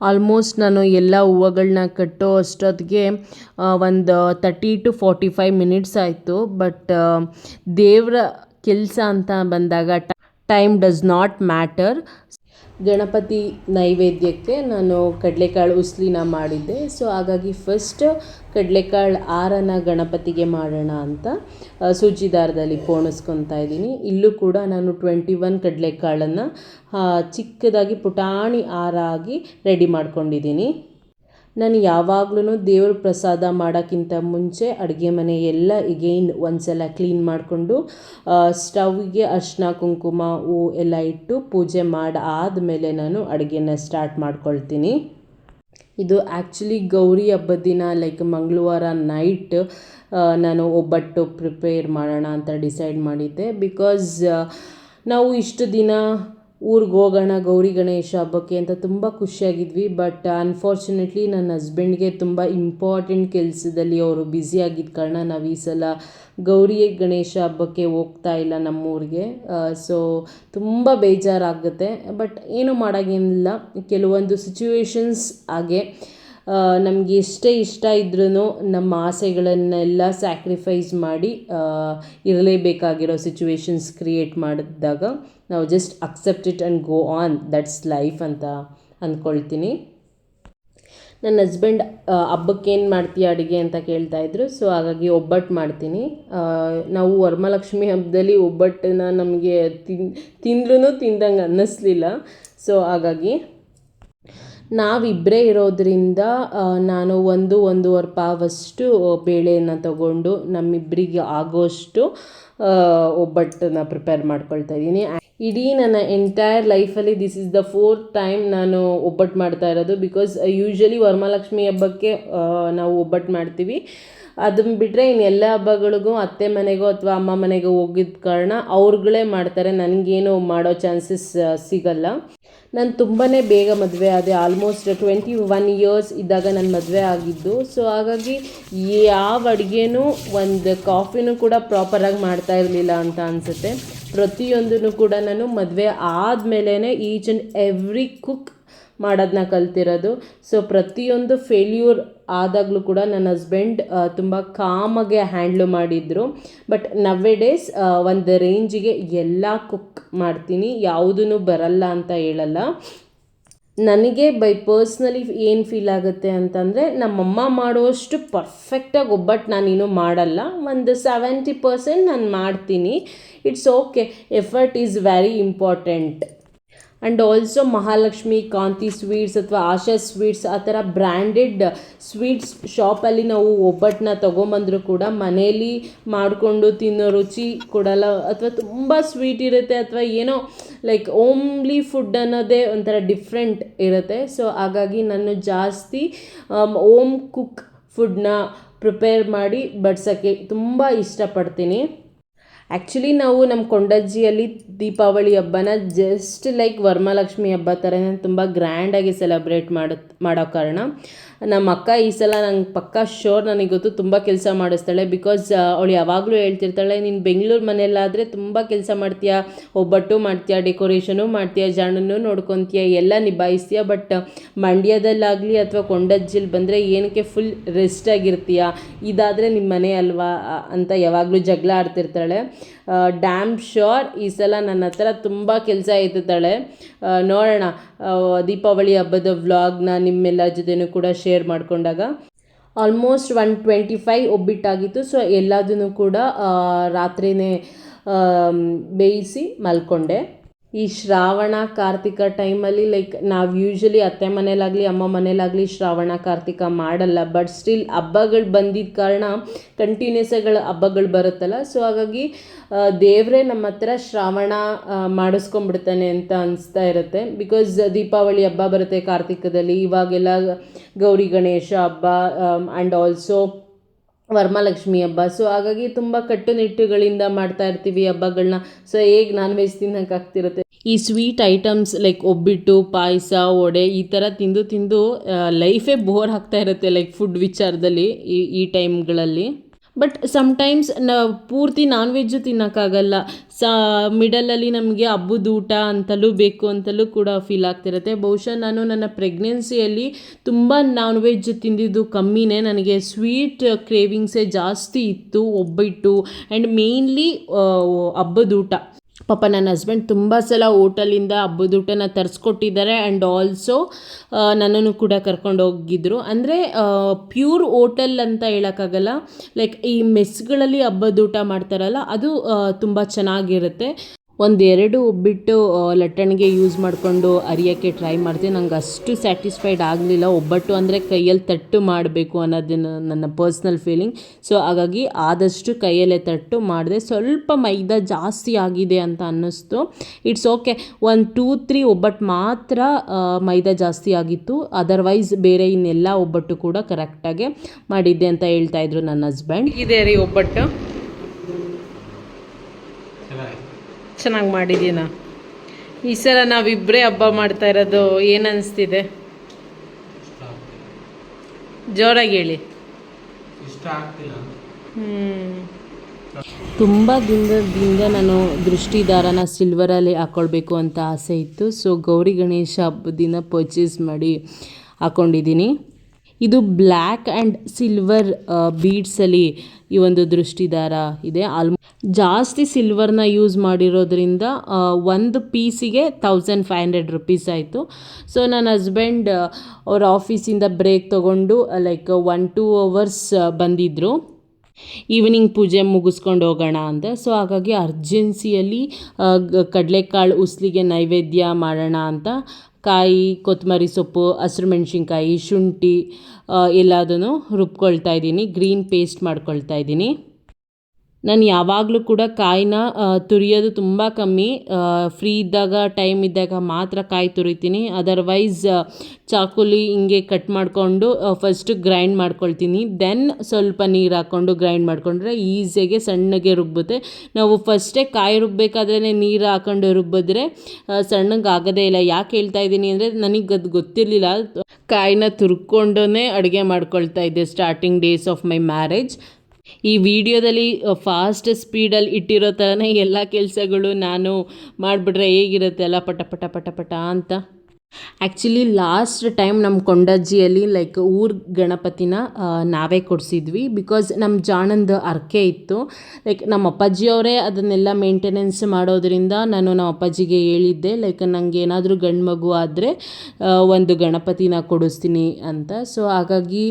[SPEAKER 1] ಆಲ್ಮೋಸ್ಟ್ ನಾನು ಎಲ್ಲ ಹೂವುಗಳನ್ನ ಕಟ್ಟೋ ಅಷ್ಟೊತ್ತಿಗೆ ಒಂದು thirty two forty five minutes ಆಯಿತು ಬಟ್ ದೇವರ ಕೆಲಸ ಅಂತ ಬಂದಾಗ time does not matter Ganapati ನೈವೇದ್ಯಕ್ಕೆ ನಾನು ಕಡಲೆಕಾಳು ಉಸ್ಲಿನ ಮಾಡಿದ್ದೆ. ಸೊ ಹಾಗಾಗಿ ಫಸ್ಟ್ ಕಡಲೆಕಾಳು ಆರನ ಗಣಪತಿಗೆ ಮಾಡೋಣ ಅಂತ ಸೂಜಿ ದಾರದಲ್ಲಿ ಪೋಣಿಸ್ಕೊತಾ ಇದ್ದೀನಿ. ಇಲ್ಲೂ ಕೂಡ ನಾನು ಟ್ವೆಂಟಿ ಒನ್ ಕಡಲೆಕಾಳನ್ನು ಚಿಕ್ಕದಾಗಿ ಪುಟಾಣಿ ಆರಾಗಿ ರೆಡಿ ಮಾಡ್ಕೊಂಡಿದ್ದೀನಿ. ನಾನು ಯಾವಾಗ್ಲೂ ದೇವ್ರ ಪ್ರಸಾದ ಮಾಡೋಕ್ಕಿಂತ ಮುಂಚೆ ಅಡುಗೆ ಮನೆ ಎಲ್ಲ ಇಗೈನ್ ಒಂದ್ಸಲ ಕ್ಲೀನ್ ಮಾಡಿಕೊಂಡು ಸ್ಟವ್ಗೆ ಅರ್ಶಿನ ಕುಂಕುಮ, ಹೂ ಎಲ್ಲ ಇಟ್ಟು ಪೂಜೆ ಮಾಡಿ ಆದಮೇಲೆ ನಾನು ಅಡುಗೆನ ಸ್ಟಾರ್ಟ್ ಮಾಡ್ಕೊಳ್ತೀನಿ. ಇದು ಆ್ಯಕ್ಚುಲಿ ಗೌರಿ ಹಬ್ಬದ ದಿನ ಲೈಕ್ ಮಂಗಳವಾರ ನೈಟ್ ನಾನು ಒಬ್ಬಟ್ಟು ಪ್ರಿಪೇರ್ ಮಾಡೋಣ ಅಂತ ಡಿಸೈಡ್ ಮಾಡಿದ್ದೆ ಬಿಕಾಸ್ ನಾವು ಇಷ್ಟು ದಿನ ಊರಿಗೆ ಹೋಗೋಣ, ಗೌರಿ ಗಣೇಶ ಹಬ್ಬಕ್ಕೆ ಅಂತ ತುಂಬ ಖುಷಿಯಾಗಿದ್ವಿ. ಬಟ್ ಅನ್ಫಾರ್ಚುನೇಟ್ಲಿ ನನ್ನ ಹಸ್ಬೆಂಡ್ಗೆ ತುಂಬ ಇಂಪಾರ್ಟೆಂಟ್ ಕೆಲಸದಲ್ಲಿ ಅವರು ಬ್ಯುಸಿ ಆಗಿದ್ದ ಕಾರಣ ನಾವು ಈ ಸಲ ಗೌರಿ ಗಣೇಶ ಹಬ್ಬಕ್ಕೆ ಹೋಗ್ತಾ ಇಲ್ಲ ನಮ್ಮೂರಿಗೆ. ಸೊ ತುಂಬ ಬೇಜಾರಾಗುತ್ತೆ. ಬಟ್ ಏನು ಮಾಡೋಂಗೇನಿಲ್ಲ. ಕೆಲವೊಂದು ಸಿಚುವೇಶನ್ಸ್ ಹಾಗೆ ನಮಗೆ ಎಷ್ಟೇ ಇಷ್ಟ ಇದ್ರೂ ನಮ್ಮ ಆಸೆಗಳನ್ನೆಲ್ಲ ಸ್ಯಾಕ್ರಿಫೈಸ್ ಮಾಡಿ ಇರಲೇಬೇಕಾಗಿರೋ ಸಿಚುವೇಶನ್ಸ್ ಕ್ರಿಯೇಟ್ ಮಾಡಿದಾಗ ನಾವು just accept it and go on that's life ಅಂತ ಅಂದ್ಕೊಳ್ತೀನಿ ನನ್ನ ಹಸ್ಬೆಂಡ್ ಹಬ್ಬಕ್ಕೇನು ಮಾಡ್ತೀಯ ಅಡುಗೆ ಅಂತ ಕೇಳ್ತಾ ಇದ್ರು. ಸೊ ಹಾಗಾಗಿ ಒಬ್ಬಟ್ಟು ಮಾಡ್ತೀನಿ. ನಾವು ವರಮಹಾಲಕ್ಷ್ಮಿ ಹಬ್ಬದಲ್ಲಿ ಒಬ್ಬಟ್ಟನ್ನ ನಮಗೆ ತಿನ್ ತಿಂದ್ರೂ ತಿಂದಂಗೆ ಅನ್ನಿಸ್ಲಿಲ್ಲ. ಸೊ ಹಾಗಾಗಿ ನಾವಿಬ್ಬರೇ ಇರೋದ್ರಿಂದ ನಾನು ಒಂದು ಒಂದೂವರೆ ಪಾವಷ್ಟು ಬೇಳೆಯನ್ನು ತಗೊಂಡು ನಮ್ಮಿಬ್ಬರಿಗೆ ಆಗೋಷ್ಟು ಒಬ್ಬಟ್ಟನ್ನು ಪ್ರಿಪೇರ್ ಮಾಡ್ಕೊಳ್ತಾ ಇದ್ದೀನಿ. ಇಡೀ ನನ್ನ ಎಂಟೈರ್ ಲೈಫಲ್ಲಿ this is the fourth time ನಾನು ಒಬ್ಬಟ್ಟು ಮಾಡ್ತಾ ಇರೋದು ಬಿಕಾಸ್ ಯೂಶ್ವಲಿ ವರಮಹಾಲಕ್ಷ್ಮಿ ಹಬ್ಬಕ್ಕೆ ನಾವು ಒಬ್ಬಟ್ಟು ಮಾಡ್ತೀವಿ. ಅದನ್ನು ಬಿಟ್ಟರೆ ಇನ್ನು ಎಲ್ಲ ಹಬ್ಬಗಳಿಗೂ ಅತ್ತೆ ಮನೆಗೋ ಅಥವಾ ಅಮ್ಮ ಮನೆಗೋ ಹೋಗಿದ್ದ ಕಾರಣ ಅವ್ರುಗಳೇ ಮಾಡ್ತಾರೆ. ನನಗೇನು ಮಾಡೋ ಚಾನ್ಸಸ್ ಸಿಗಲ್ಲ. ನಾನು ತುಂಬಾ ಬೇಗ ಮದುವೆ ಆದೆ. ಆಲ್ಮೋಸ್ಟ್ ಟ್ವೆಂಟಿ ಒನ್ ಇಯರ್ಸ್ ಇದ್ದಾಗ ನಾನು ಮದುವೆ ಆಗಿದ್ದು. ಸೊ ಹಾಗಾಗಿ ಯಾವ ಅಡುಗೆನೂ ಒಂದು ಕಾಫಿನೂ ಕೂಡ ಪ್ರಾಪರಾಗಿ ಮಾಡ್ತಾ ಇರಲಿಲ್ಲ ಅಂತ ಅನಿಸುತ್ತೆ. ಪ್ರತಿಯೊಂದನ್ನು ಕೂಡ ನಾನು ಮದುವೆ ಆದಮೇಲೆ ಈಚ್ ಆ್ಯಂಡ್ ಎವ್ರಿ ಕುಕ್ ಮಾಡೋದನ್ನ ಕಲ್ತಿರೋದು. ಸೊ ಪ್ರತಿಯೊಂದು ಫೇಲ್ಯೂರ್ ಆದಾಗಲೂ ಕೂಡ ನನ್ನ ಹಸ್ಬೆಂಡ್ ತುಂಬ ಕಾಮಾಗೆ ಹ್ಯಾಂಡ್ಲು ಮಾಡಿದರು. ಬಟ್ ನವೆ ಡೇಸ್ ಒಂದು ರೇಂಜಿಗೆ ಎಲ್ಲ ಕುಕ್ ಮಾಡ್ತೀನಿ ಯಾವುದೂ ಬರಲ್ಲ ಅಂತ ಹೇಳಲ್ಲ. ನನಗೆ ಬೈ ಪರ್ಸ್ನಲಿ ಏನು ಫೀಲ್ ಆಗುತ್ತೆ ಅಂತಂದರೆ ನಮ್ಮಮ್ಮ ಮಾಡುವಷ್ಟು ಪರ್ಫೆಕ್ಟಾಗಿ ಒಬ್ಬಟ್ಟು ನಾನಿನ್ನೂ ಮಾಡಲ್ಲ. ಒಂದು ಸೆವೆಂಟಿ ಪರ್ಸೆಂಟ್ ನಾನು ಮಾಡ್ತೀನಿ. It's okay effort is very important and also Mahalakshmi Kanti sweets ಅಥವಾ ಆಶಾ ಸ್ವೀಟ್ಸ್ ಆ ಥರ ಬ್ರ್ಯಾಂಡೆಡ್ ಸ್ವೀಟ್ಸ್ ಶಾಪಲ್ಲಿ ನಾವು ಒಬ್ಬಟ್ಟನ್ನ ತೊಗೊಂಬಂದರೂ ಕೂಡ ಮನೆಯಲ್ಲಿ ಮಾಡಿಕೊಂಡು ತಿನ್ನೋ ರುಚಿ ಕೊಡಲ್ಲ. ಅಥವಾ ತುಂಬ ಸ್ವೀಟ್ ಇರುತ್ತೆ, ಅಥವಾ ಏನೋ ಲೈಕ್ ಓಮ್ಲಿ ಫುಡ್ ಅನ್ನೋದೇ ಒಂಥರ ಡಿಫ್ರೆಂಟ್ ಇರುತ್ತೆ. ಸೊ ಹಾಗಾಗಿ ನಾನು ಜಾಸ್ತಿ ಓಮ್ ಕುಕ್ ಫುಡ್ನ ಪ್ರಿಪೇರ್ ಮಾಡಿ ಬಡ್ಸೋಕ್ಕೆ ತುಂಬ ಇಷ್ಟಪಡ್ತೀನಿ. ಆ್ಯಕ್ಚುಲಿ ನಾವು ನಮ್ಮ ಕೊಂಡಜ್ಜಿಯಲ್ಲಿ ದೀಪಾವಳಿ ಹಬ್ಬನ ಜಸ್ಟ್ ಲೈಕ್ ವರಮಹಾಲಕ್ಷ್ಮಿ ಹಬ್ಬ ಥರನೇ ತುಂಬ ಗ್ರ್ಯಾಂಡಾಗಿ ಸೆಲೆಬ್ರೇಟ್ ಮಾಡೋ ಮಾಡೋ ಕಾರಣ. ನಮ್ಮ ಅಕ್ಕ ಈ ಸಲ ನಂಗೆ ಪಕ್ಕಾ ಶೋರ್ ನನಗೆ ಗೊತ್ತು ತುಂಬ ಕೆಲಸ ಮಾಡಿಸ್ತಾಳೆ. ಬಿಕಾಸ್ ಅವಳು ಯಾವಾಗಲೂ ಹೇಳ್ತಿರ್ತಾಳೆ, ನೀನು ಬೆಂಗಳೂರು ಮನೆಯಲ್ಲಾದರೆ ತುಂಬ ಕೆಲಸ ಮಾಡ್ತೀಯ? ಒಬ್ಬಟ್ಟು ಮಾಡ್ತೀಯ? ಡೆಕೋರೇಷನು ಮಾಡ್ತೀಯ? ಜಾಣನ್ನು ನೋಡ್ಕೊತೀಯ? ಎಲ್ಲ ನಿಭಾಯಿಸ್ತೀಯ? ಬಟ್ ಮಂಡ್ಯದಲ್ಲಾಗಲಿ ಅಥವಾ ಕೊಂಡಜ್ಜಿಲಿ ಬಂದರೆ ಏನಕ್ಕೆ ಫುಲ್ ರೆಸ್ಟ್ ಆಗಿರ್ತೀಯ? ಇದಾದರೆ ನಿಮ್ಮ ಮನೆ ಅಲ್ವಾ? ಅಂತ ಯಾವಾಗಲೂ ಜಗಳ ಆಡ್ತಿರ್ತಾಳೆ. ಡ್ಯಾಮ್ ಶೋರ್ ಈ ಸಲ ನನ್ನ ಹತ್ರ ತುಂಬ ಕೆಲಸ ಆ, ನೋಡೋಣ ದೀಪಾವಳಿ ಹಬ್ಬದ ವ್ಲಾಗ್ನ ನಿಮ್ಮೆಲ್ಲ ಜೊತೆನೂ ಕೂಡ ಶೇರ್ ಮಾಡಿಕೊಂಡಾಗ. ಆಲ್ಮೋಸ್ಟ್ ಒನ್ ಟ್ವೆಂಟಿ ಫೈವ್ ಒಬ್ಬಿಟ್ಟಾಗಿತ್ತು ಸೊ ಎಲ್ಲದನ್ನು ಕೂಡ ರಾತ್ರಿಯೇ ರಾತ್ರಿನೇ ಬೇಯಿಸಿ ಮಲ್ಕೊಂಡೆ. ಈ ಶ್ರಾವಣ, ಕಾರ್ತಿಕ ಟೈಮಲ್ಲಿ ಲೈಕ್ ನಾವು ಯೂಶ್ವಲಿ ಅತ್ತೆ ಮನೇಲಾಗಲಿ, ಅಮ್ಮ ಮನೇಲಾಗಲಿ ಶ್ರಾವಣ, ಕಾರ್ತಿಕ ಮಾಡಲ್ಲ. ಬಟ್ ಸ್ಟಿಲ್ ಹಬ್ಬಗಳು ಬಂದಿದ್ದ ಕಾರಣ ಕಂಟಿನ್ಯೂಸ್ ಹಬ್ಬಗಳು ಬರುತ್ತಲ್ಲ. ಸೊ ಹಾಗಾಗಿ ದೇವರೇ ನಮ್ಮ ಹತ್ರ ಶ್ರಾವಣ ಮಾಡಿಸ್ಕೊಂಡ್ಬಿಡ್ತಾನೆ ಅಂತ ಅನಿಸ್ತಾ ಇರುತ್ತೆ. ಬಿಕಾಸ್ ದೀಪಾವಳಿ ಹಬ್ಬ ಬರುತ್ತೆ ಕಾರ್ತಿಕದಲ್ಲಿ. ಇವಾಗೆಲ್ಲ ಗೌರಿ ಗಣೇಶ ಹಬ್ಬ ಆ್ಯಂಡ್ ಆಲ್ಸೋ ವರಮಹಾಲಕ್ಷ್ಮಿ ಹಬ್ಬ. ಸೊ ಹಾಗಾಗಿ ತುಂಬ ಕಟ್ಟುನಿಟ್ಟುಗಳಿಂದ ಮಾಡ್ತಾ ಇರ್ತೀವಿ ಹಬ್ಬಗಳನ್ನ ಸೊ ಹೇಗೆ ನಾನ್ ವೆಜ್ ತಿನ್ನೋಕ್ಕಾಗ್ತಿರುತ್ತೆ ಈ ಸ್ವೀಟ್ ಐಟಮ್ಸ್ ಲೈಕ್ ಒಬ್ಬಿಟ್ಟು, ಪಾಯಸ, ವಡೆ ಈ ಥರ ತಿಂದು ತಿಂದು ಲೈಫೇ ಬೋರ್ ಆಗ್ತಾ ಇರುತ್ತೆ ಲೈಕ್ ಫುಡ್ ವಿಚಾರದಲ್ಲಿ ಈ ಈ ಟೈಮ್ಗಳಲ್ಲಿ ಬಟ್ ಸಮ್ಟೈಮ್ಸ್ನ ಪೂರ್ತಿ ನಾನ್ ವೆಜ್ಜು ತಿನ್ನೋಕ್ಕಾಗಲ್ಲ. ಸ ಮಿಡಲಲ್ಲಿ ನಮಗೆ ಹಬ್ಬದ ಊಟ ಅಂತಲೂ ಬೇಕು ಅಂತಲೂ ಕೂಡ ಫೀಲ್ ಆಗ್ತಿರುತ್ತೆ. ಬಹುಶಃ ನಾನು ನನ್ನ ಪ್ರೆಗ್ನೆನ್ಸಿಯಲ್ಲಿ ತುಂಬ ನಾನ್ ವೆಜ್ ತಿಂದಿದ್ದು ಕಮ್ಮಿನೇ. ನನಗೆ ಸ್ವೀಟ್ ಕ್ರೇವಿಂಗ್ಸೇ ಜಾಸ್ತಿ ಇತ್ತು, ಒಬ್ಬಿಟ್ಟು. ಆ್ಯಂಡ್ ಮೇಯ್ನ್ಲಿ ಹಬ್ಬದ ಊಟ. ಪಾಪ ನನ್ನ ಹಸ್ಬೆಂಡ್ ತುಂಬ ಸಲ ಹೋಟಲಿಂದ ಹಬ್ಬದ ಊಟನ ತರಿಸ್ಕೊಟ್ಟಿದ್ದಾರೆ ಆ್ಯಂಡ್ ಆಲ್ಸೋ ನನ್ನನ್ನು ಕೂಡ ಕರ್ಕೊಂಡು ಹೋಗಿದ್ರು. ಅಂದರೆ ಪ್ಯೂರ್ ಓಟೆಲ್ ಅಂತ ಹೇಳೋಕ್ಕಾಗಲ್ಲ. ಲೈಕ್ ಈ ಮೆಸ್ಗಳಲ್ಲಿ ಹಬ್ಬದ ಊಟ ಮಾಡ್ತಾರಲ್ಲ, ಅದು ತುಂಬ ಚೆನ್ನಾಗಿರುತ್ತೆ. ಒಂದೆರಡು ಒಬ್ಬಿಟ್ಟು ಲಟ್ಟಣಿಗೆ ಯೂಸ್ ಮಾಡಿಕೊಂಡು ಅರಿಯೋಕ್ಕೆ ಟ್ರೈ ಮಾಡ್ತೀನಿ. ನಂಗೆ ಅಷ್ಟು ಸ್ಯಾಟಿಸ್ಫೈಡ್ ಆಗಲಿಲ್ಲ. ಒಬ್ಬಟ್ಟು ಅಂದರೆ ಕೈಯಲ್ಲಿ ತಟ್ಟು ಮಾಡಬೇಕು ಅನ್ನೋದನ್ನು ನನ್ನ ಪರ್ಸ್ನಲ್ ಫೀಲಿಂಗ್ ಸೊ ಹಾಗಾಗಿ ಆದಷ್ಟು ಕೈಯಲ್ಲೇ ತಟ್ಟು ಮಾಡಿದೆ. ಸ್ವಲ್ಪ ಮೈದಾ ಜಾಸ್ತಿ ಆಗಿದೆ ಅಂತ ಅನ್ನಿಸ್ತು. ಇಟ್ಸ್ ಓಕೆ ಒಂದು ಟೂ ತ್ರೀ ಒಬ್ಬಟ್ಟು ಮಾತ್ರ ಮೈದಾ ಜಾಸ್ತಿ ಆಗಿತ್ತು. ಅದರ್ವೈಸ್ ಬೇರೆ ಇನ್ನೆಲ್ಲ ಒಬ್ಬಟ್ಟು ಕೂಡ ಕರೆಕ್ಟಾಗೆ ಮಾಡಿದ್ದೆ ಅಂತ ಹೇಳ್ತಾ ಇದ್ರು ನನ್ನ ಹಸ್ಬೆಂಡ್ ಇದೆ ರೀ ಒಬ್ಬಟ್ಟು. ಚೆನ್ನಾಗಿ ಮಾಡಿದ್ದೀನ ಈ ಸಲ ನಾವಿಬ್ಬರೇ ಹಬ್ಬ ಮಾಡ್ತಾ ಇರೋದು ಏನು ಅನಿಸ್ತಿದೆ? ಜೋರಾಗಿ ಹೇಳಿ.
[SPEAKER 3] ಇಷ್ಟ ಆಗ್ತಿಲ್ಲ
[SPEAKER 1] ತುಂಬ ದಿನದಿಂದ ನಾನು ದೃಷ್ಟಿದಾರನ ಸಿಲ್ವರಲ್ಲಿ ಹಾಕ್ಕೊಳ್ಬೇಕು ಅಂತ ಆಸೆ ಇತ್ತು. ಸೊ ಗೌರಿ ಗಣೇಶ ಹಬ್ಬದಿಂದ ಪರ್ಚೇಸ್ ಮಾಡಿ ಹಾಕ್ಕೊಂಡಿದ್ದೀನಿ ಇದು ಬ್ಲ್ಯಾಕ್ ಆ್ಯಂಡ್ ಸಿಲ್ವರ್ ಬೀಡ್ಸಲ್ಲಿ ಈ ಒಂದು ದೃಷ್ಟಿದಾರ ಇದೆ. ಆಲ್ಮೋ ಜಾಸ್ತಿ ಸಿಲ್ವರ್ನ ಯೂಸ್ ಮಾಡಿರೋದ್ರಿಂದ ಒಂದು ಪೀಸಿಗೆ ತೌಸಂಡ್ ಫೈವ್ ಹಂಡ್ರೆಡ್ ರುಪೀಸ್ ಆಯಿತು. ಸೊ ನನ್ನ ಹಸ್ಬೆಂಡ್ ಅವ್ರ ಆಫೀಸಿಂದ ಬ್ರೇಕ್ ತೊಗೊಂಡು ಲೈಕ್ ಒನ್ ಟೂ ಅವರ್ಸ್ ಬಂದಿದ್ದರು ಈವ್ನಿಂಗ್ ಪೂಜೆ ಮುಗಿಸ್ಕೊಂಡು ಹೋಗೋಣ ಅಂತ ಸೊ ಹಾಗಾಗಿ ಅರ್ಜೆನ್ಸಿಯಲ್ಲಿ ಕಡಲೆಕಾಳು ಉಸ್ಲಿಗೆ ನೈವೇದ್ಯ ಮಾಡೋಣ ಅಂತ. ಕಾಯಿ ಕೊತ್ತಂಬರಿ ಸೊಪ್ಪು, ಹಸಿರು ಮೆಣಸಿನ್ಕಾಯಿ, ಶುಂಠಿ ಎಲ್ಲದನ್ನು ರುಬ್ಕೊಳ್ತಾ ಇದ್ದೀನಿ. ಗ್ರೀನ್ ಪೇಸ್ಟ್ ಮಾಡ್ಕೊಳ್ತಾ ಇದ್ದೀನಿ. ನಾನು ಯಾವಾಗಲೂ ಕೂಡ ಕಾಯಿನ ತುರಿಯೋದು ತುಂಬ ಕಮ್ಮಿ. ಫ್ರೀ ಇದ್ದಾಗ ಟೈಮ್ ಇದ್ದಾಗ ಮಾತ್ರ ಕಾಯಿ ತುರಿತೀನಿ. ಅದರ್ವೈಸ್ ಚಾಕುಲಿ ಹಿಂಗೆ ಕಟ್ ಮಾಡಿಕೊಂಡು ಫಸ್ಟು ಗ್ರೈಂಡ್ ಮಾಡ್ಕೊಳ್ತೀನಿ. ದೆನ್ ಸ್ವಲ್ಪ ನೀರು ಹಾಕ್ಕೊಂಡು ಗ್ರೈಂಡ್ ಮಾಡಿಕೊಂಡ್ರೆ ಈಸಿಯಾಗಿ ಸಣ್ಣಗೆ ರುಬ್ಬುತ್ತೆ ನಾವು ಫಸ್ಟೇ ಕಾಯಿ ರುಬ್ಬಬೇಕಾದ್ರೆ ನೀರು ಹಾಕೊಂಡು ರುಬ್ಬಿದ್ರೆ ಸಣ್ಣಗೆ ಆಗೋದೇ ಇಲ್ಲ. ಯಾಕೆ ಹೇಳ್ತಾ ಇದ್ದೀನಿ ಅಂದರೆ, ನನಗೆ ಅದು ಗೊತ್ತಿರಲಿಲ್ಲ. ಕಾಯಿನ ತುರ್ಕೊಂಡೇ ಅಡುಗೆ ಮಾಡ್ಕೊಳ್ತಾ ಇದ್ದೆ starting days of my marriage ಈ ವಿಡಿಯೋದಲ್ಲಿ ಫಾಸ್ಟ್ ಸ್ಪೀಡಲ್ಲಿ ಇಟ್ಟಿರೋ ಥರನೇ ಎಲ್ಲ ಕೆಲಸಗಳು ನಾನು ಮಾಡಿಬಿಟ್ರೆ ಹೇಗಿರುತ್ತೆ ಅಲ್ಲ, ಪಟ ಪಟ ಪಟ ಪಟ ಅಂತ? ಆ್ಯಕ್ಚುಲಿ ಲಾಸ್ಟ್ ಟೈಮ್ ನಮ್ಮ ಕೊಂಡಜ್ಜಿಯಲ್ಲಿ ಲೈಕ್ ಊರ್ ಗಣಪತಿನ ನಾವೇ ಕೊಡಿಸಿದ್ವಿ. ಬಿಕಾಸ್ ನಮ್ಮ ಜಾಣಂದು ಅರ್ಕೆ ಇತ್ತು. ಲೈಕ್ ನಮ್ಮ ಅಪ್ಪಾಜಿಯವರೇ ಅದನ್ನೆಲ್ಲ ಮೇಂಟೆನೆನ್ಸ್ ಮಾಡೋದ್ರಿಂದ ನಾನು ನಮ್ಮ ಅಪ್ಪಾಜಿಗೆ ಹೇಳಿದ್ದೆ ಲೈಕ್ ನನಗೆ ಏನಾದರೂ ಗಂಡು ಮಗು ಆದರೆ ಒಂದು ಗಣಪತಿನ ಕೊಡಿಸ್ತೀನಿ ಅಂತ. ಸೊ ಹಾಗಾಗಿ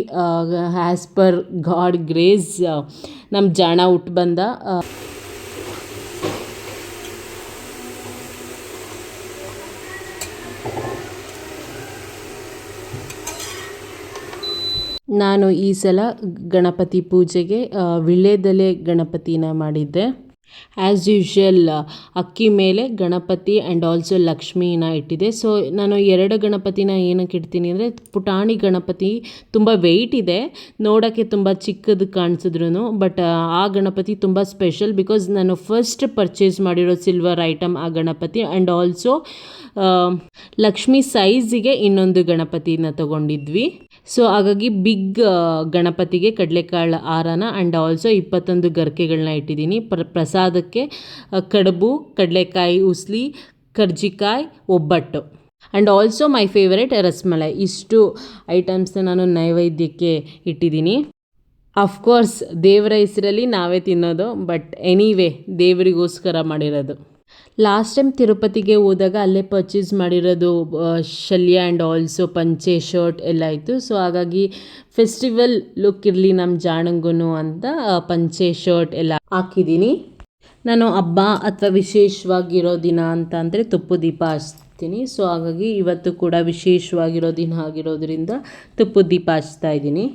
[SPEAKER 1] ಆ್ಯಸ್ ಪರ್ ಗಾಡ್ ಗ್ರೇಸ್ ನಮ್ಮ ಜಾಣ ಹುಟ್ಟು ಬಂದ ನಾನು ಈ ಸಲ ಗಣಪತಿ ಪೂಜೆಗೆ ವೀಳ್ಯದೆಲೆ ಗಣಪತಿನ ಮಾಡಿದ್ದೆ. ಆ್ಯಸ್ ಯೂಶ್ವಲ್ ಅಕ್ಕಿ ಮೇಲೆ ಗಣಪತಿ ಆ್ಯಂಡ್ ಆಲ್ಸೋ ಲಕ್ಷ್ಮೀನ ಇಟ್ಟಿದೆ. ಸೊ ನಾನು ಎರಡು ಗಣಪತಿನ ಏನಕ್ಕೆ ಇಡ್ತೀನಿ ಅಂದರೆ, ಪುಟಾಣಿ ಗಣಪತಿ ತುಂಬ ವೆಯ್ಟ್ ಇದೆ. ನೋಡೋಕ್ಕೆ ತುಂಬ ಚಿಕ್ಕದು ಕಾಣಿಸಿದ್ರು ಬಟ್ ಆ ಗಣಪತಿ ತುಂಬ ಸ್ಪೆಷಲ್ ಬಿಕಾಸ್ ನಾನು ಫಸ್ಟ್ ಪರ್ಚೇಸ್ ಮಾಡಿರೋ ಸಿಲ್ವರ್ ಐಟಮ್ ಆ ಗಣಪತಿ ಆ್ಯಂಡ್ ಆಲ್ಸೋ ಲಕ್ಷ್ಮಿ ಸೈಜಿಗೆ ಇನ್ನೊಂದು ಗಣಪತಿನ ತಗೊಂಡಿದ್ವಿ. ಸೊ ಹಾಗಾಗಿ ಬಿಗ್ ಗಣಪತಿಗೆ ಕಡಲೆಕಾಳು ಹಾರನ ಆ್ಯಂಡ್ ಆಲ್ಸೋ ಇಪ್ಪತ್ತೊಂದು ಗರ್ಕೆಗಳನ್ನ ಇಟ್ಟಿದ್ದೀನಿ. ಪ್ರ ಆ, ಕಡುಬು ಕಡಲೆಕಾಯಿ ಉಸ್ಲಿ ಕರ್ಜಿಕಾಯಿ ಒಬ್ಬಟ್ಟು. And also my favourite rasmalai. ಇಷ್ಟು ಐಟಮ್ಸ್ನ ನಾನು ನೈವೇದ್ಯಕ್ಕೆ ಇಟ್ಟಿದ್ದೀನಿ. ಅಫ್ಕೋರ್ಸ್ ದೇವರ ಹೆಸರಲ್ಲಿ ನಾವೇ ತಿನ್ನೋದು ಬಟ್ ಎನಿವೇ ದೇವರಿಗೋಸ್ಕರ ಮಾಡಿರೋದು. ಲಾಸ್ಟ್ ಟೈಮ್ ತಿರುಪತಿಗೆ ಹೋದಾಗ ಅಲ್ಲೇ ಪರ್ಚೇಸ್ ಮಾಡಿರೋದು ಶಲ್ಯ ಆ್ಯಂಡ್ ಆಲ್ಸೋ ಪಂಚೆ ಶರ್ಟ್ ಎಲ್ಲ ಇತ್ತು. ಸೊ ಹಾಗಾಗಿ ಫೆಸ್ಟಿವಲ್ ಲುಕ್ ಇರಲಿ ನಮ್ಮ ಜಾಣಂಗೂ ಅಂತ ಪಂಚೆ ಶರ್ಟ್ ಎಲ್ಲ ಹಾಕಿದ್ದೀನಿ. ನಾನು ಹಬ್ಬ ಅಥವಾ ವಿಶೇಷವಾಗಿರೋ ದಿನ ಅಂತ ಅಂದರೆ ತುಪ್ಪು ದೀಪ ಹಚ್ತೀನಿ. ಸೊ ಹಾಗಾಗಿ ಇವತ್ತು ಕೂಡ ವಿಶೇಷವಾಗಿರೋ ದಿನ ಆಗಿರೋದ್ರಿಂದ ತುಪ್ಪು ದೀಪ ಹಚ್ತಾ ಇದ್ದೀನಿ.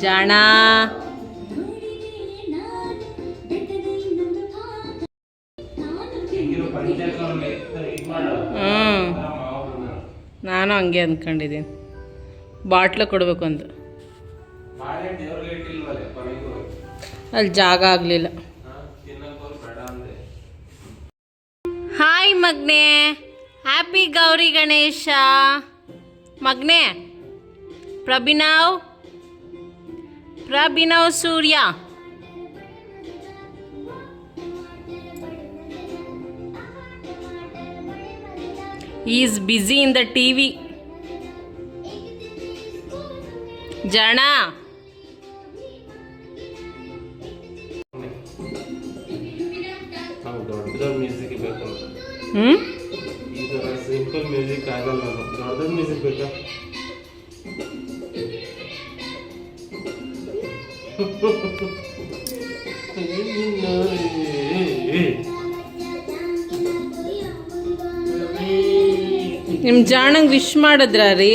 [SPEAKER 1] ಜಾಣ. ಹ್ಞೂ ನಾನು ಹಂಗೆ ಅಂದ್ಕೊಂಡಿದ್ದೀನಿ ಬಾಟ್ಲು ಕೊಡಬೇಕು ಅಂತ. ಅಲ್ಲಿ ಜಾಗ ಆಗಲಿಲ್ಲ. ಹಾಯ್ ಮಗ್ನೆ. Happy Gauri Ganesha. ಮಗ್ನೆ Prabhinav Prabhinav Surya is busy in the T V ಜಣ
[SPEAKER 3] ನಾವು ದೊಡ್ಡದ ಮ್ಯೂಸಿಕ್ ಬೇಕು
[SPEAKER 1] ಜಾಣಂಗೆ ವಿಶ್ ಮಾಡಿದ್ರ ರೀ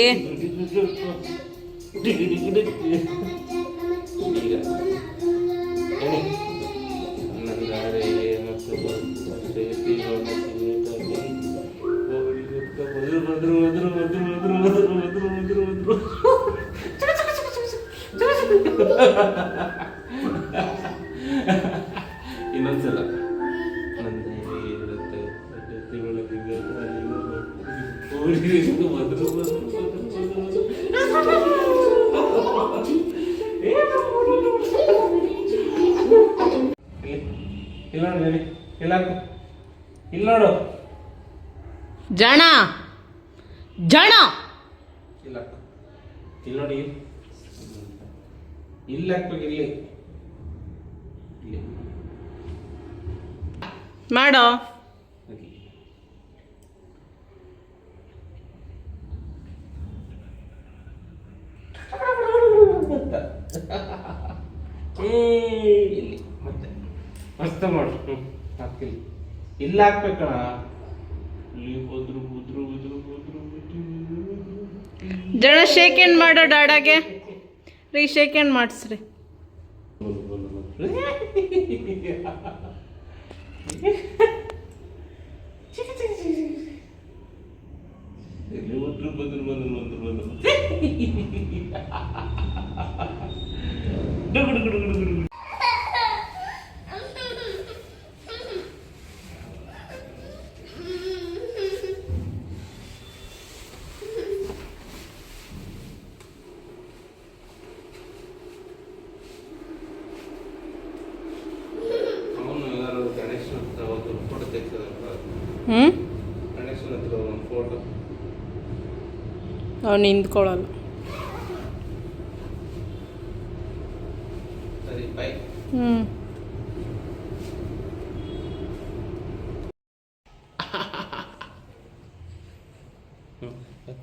[SPEAKER 3] ಇಲ್ಲ ನೋಡಿ. ಇಲ್ಲ ಇಲ್ಲ ನೋಡು.
[SPEAKER 1] ಜಣ. ಜಣ.
[SPEAKER 3] ಇಲ್ಲ ಇಲ್ಲಿ ನೋಡಿ. ಇಲ್ಲಿ ಹಾಕ್ಬೇಕು ಇಲ್ಲಿ
[SPEAKER 1] ಮಾಡೋ.
[SPEAKER 3] ಇಲ್ಲಿ ಮಸ್ತ್ ಮಾಡು. ಹಾಕ್ತೀನಿ. ಹಾಕಿಲ್ಲಿ ಇಲ್ಲ ಹಾಕ್ಬೇಕಣ ಇಲ್ಲಿ ಬದ್ರು ಬದ್ರು ಬದ್ರು ಬದ್ರು ಬದ್ರು
[SPEAKER 1] ಜಣ ಶೇಕ್ ಏನ್ ಮಾಡೋ ಡಾಡಾಗೆ. ರೀ ಶೇಕ್ ಏನ್ ಮಾಡಿಸ್ರಿ.
[SPEAKER 3] ಇಲ್ಲಿ ಬದ್ರು ಬದಲು ಬಂದ್ರು ಬದ್ರು ಅವ್ನು
[SPEAKER 1] ನಿಂತ್ಕೊಳ್ಳಲ್ಲ. ಹ್ಞೂ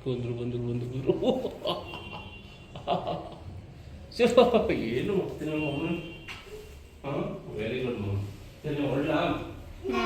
[SPEAKER 3] ಬಂದ್ರು ಬಂದ್ರು ಬಂದ್ರು. ಬಂದ್ರು ಏನು ಮಾಡ್ತೀನಿ ಅವನು ಹಾಂ ವೆರಿ ಗುಡ್ ಮಮ್ ಸರಿ ಒಳ್ಳ
[SPEAKER 1] ಹ್ಞೂ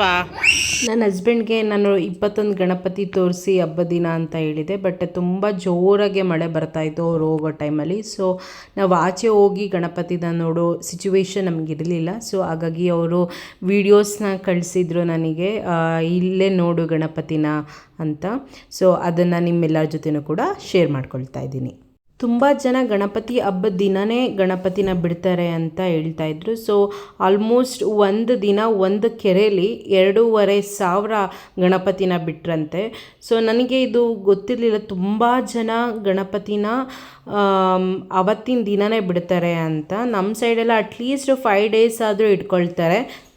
[SPEAKER 1] ಬಾರಪ್ಪ ನನ್ನ ಹಸ್ಬೆಂಡ್ಗೆ ನಾನು ಇಪ್ಪತ್ತೊಂದು ಗಣಪತಿ ತೋರಿಸಿ ಹಬ್ಬದ ದಿನ ಅಂತ ಹೇಳಿದೆ ಬಟ್ ತುಂಬ ಜೋರಾಗೆ ಮಳೆ ಬರ್ತಾಯಿತ್ತು ಅವ್ರು ಹೋಗೋ ಟೈಮಲ್ಲಿ ಸೊ ನಾವು ಆಚೆ ಹೋಗಿ ಗಣಪತಿನ ನೋಡೋ ಸಿಚುವೇಶನ್ ನಮಗಿರಲಿಲ್ಲ ಸೊ ಹಾಗಾಗಿ ಅವರು ವೀಡಿಯೋಸ್ನ ಕಳಿಸಿದ್ರು ನನಗೆ ಇಲ್ಲೇ ನೋಡು ಗಣಪತಿನ ಅಂತ. ಸೊ ಅದನ್ನು ನಿಮ್ಮೆಲ್ಲರ ಜೊತೆನೂ ಕೂಡ ಶೇರ್ ಮಾಡ್ಕೊಳ್ತಾ ಇದ್ದೀನಿ. ತುಂಬ ಜನ ಗಣಪತಿ ಹಬ್ಬದ ದಿನವೇ ಗಣಪತಿನ ಬಿಡ್ತಾರೆ ಅಂತ ಹೇಳ್ತಾ ಇದ್ರು. ಸೊ ಆಲ್ಮೋಸ್ಟ್ ಒಂದು ದಿನ, ಒಂದು ಕೆರೆಯಲ್ಲಿ ಎರಡೂವರೆ ಸಾವಿರ ಗಣಪತಿನ ಬಿಟ್ರಂತೆ. ಸೊ ನನಗೆ ಇದು ಗೊತ್ತಿರಲಿಲ್ಲ. ತುಂಬ ಜನ ಗಣಪತಿನ ಅವತ್ತಿನ ದಿನವೇ ಬಿಡ್ತಾರೆ ಅಂತ. ನಮ್ಮ ಸೈಡೆಲ್ಲ ಅಟ್ಲೀಸ್ಟ್ ಫೈವ್ ಡೇಸ್ ಆದರೂ ಇಟ್ಕೊಳ್ತಾರೆ.